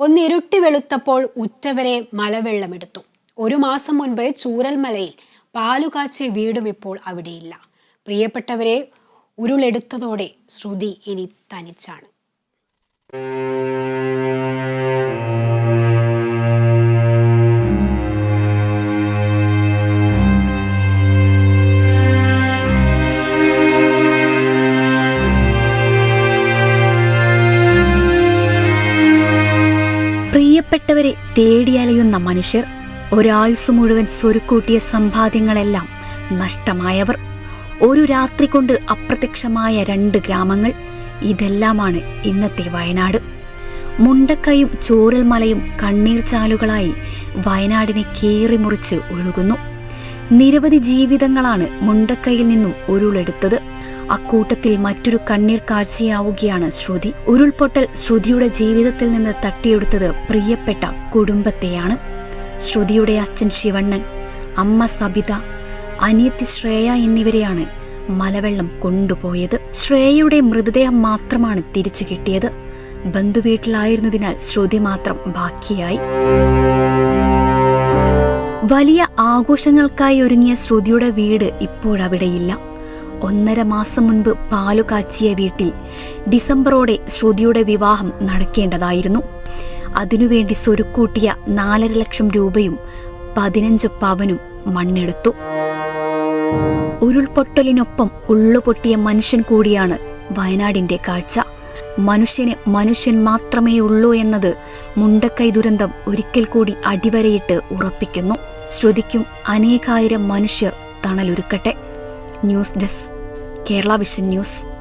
ഒന്നിരുട്ടി വെളുത്തപ്പോൾ ഉറ്റവരെ മലവെള്ളമെടുത്തു ഒരു മാസം മുൻപ് ചൂരൽമലയിൽ പാലുകാച്ചിയ വീടും ഇപ്പോൾ അവിടെയില്ല. പ്രിയപ്പെട്ടവരെ ഉരുളെടുത്തതോടെ ശ്രുതി ഇനി തനിച്ചാണ്. പ്രിയപ്പെട്ടവരെ തേടിയലയുന്ന മനുഷ്യർ ഒരായുസ് മുഴുവൻ സ്വരുക്കൂട്ടിയ സമ്പാദ്യങ്ങളെല്ലാം നഷ്ടമായവർ. ഒരു രാത്രി കൊണ്ട് അപ്രത്യക്ഷമായ രണ്ട് ഗ്രാമങ്ങൾ ഇതെല്ലാമാണ് ഇന്നത്തെ വയനാട്. മുണ്ടക്കയും ചോരൽമലയും കണ്ണീർ ചാലുകളായി വയനാടിനെ കീറിമുറിച്ച് ഒഴുകുന്നു. നിരവധി ജീവിതങ്ങളാണ് മുണ്ടക്കയിൽ നിന്നും ഉരുളെടുത്തത്. അക്കൂട്ടത്തിൽ മറ്റൊരു കണ്ണീർ കാഴ്ചയാവുകയാണ് ശ്രുതി. ഉരുൾപൊട്ടൽ ശ്രുതിയുടെ ജീവിതത്തിൽ നിന്ന് തട്ടിയെടുത്തത് പ്രിയപ്പെട്ട കുടുംബത്തെയാണ്. ശ്രുതിയുടെ അച്ഛൻ ശിവണ്ണൻ അമ്മ സബിത അനിയത്തി ശ്രേയ എന്നിവരെയാണ് മലവെള്ളം കൊണ്ടുപോയത്. ശ്രേയയുടെ മൃതദേഹം മാത്രമാണ് തിരിച്ചു കിട്ടിയത്. ബന്ധുവീട്ടിലായിരുന്നതിനാൽ ശ്രുതി മാത്രം ബാക്കിയായി. വലിയ ആഘോഷങ്ങൾക്കായി ഒരുങ്ങിയ ശ്രുതിയുടെ വീട് ഇപ്പോഴവിടെയില്ല ഒന്നര മാസം മുൻപ് പാലു കാച്ചിയ വീട്ടിൽ ഡിസംബറോടെ ശ്രുതിയുടെ വിവാഹം നടക്കേണ്ടതായിരുന്നു. അതിനുവേണ്ടി സ്വരുക്കൂട്ടിയ നാലര ലക്ഷം രൂപയും പതിനഞ്ച് പവനും മണ്ണെടുത്തു. ഉരുൾപൊട്ടലിനൊപ്പം ഉള്ളുപൊട്ടിയ മനുഷ്യൻ കൂടിയാണ് വയനാടിന്റെ കാഴ്ച. മനുഷ്യന് മനുഷ്യൻ മാത്രമേ ഉള്ളൂ എന്നത് മുണ്ടക്കൈ ദുരന്തം ഒരിക്കൽ കൂടി അടിവരയിട്ട് ഉറപ്പിക്കുന്നു. ശ്രുതിക്കും അനേകായിരം മനുഷ്യർ തണലൊരുക്കട്ടെ. News desk. Kerala vision news.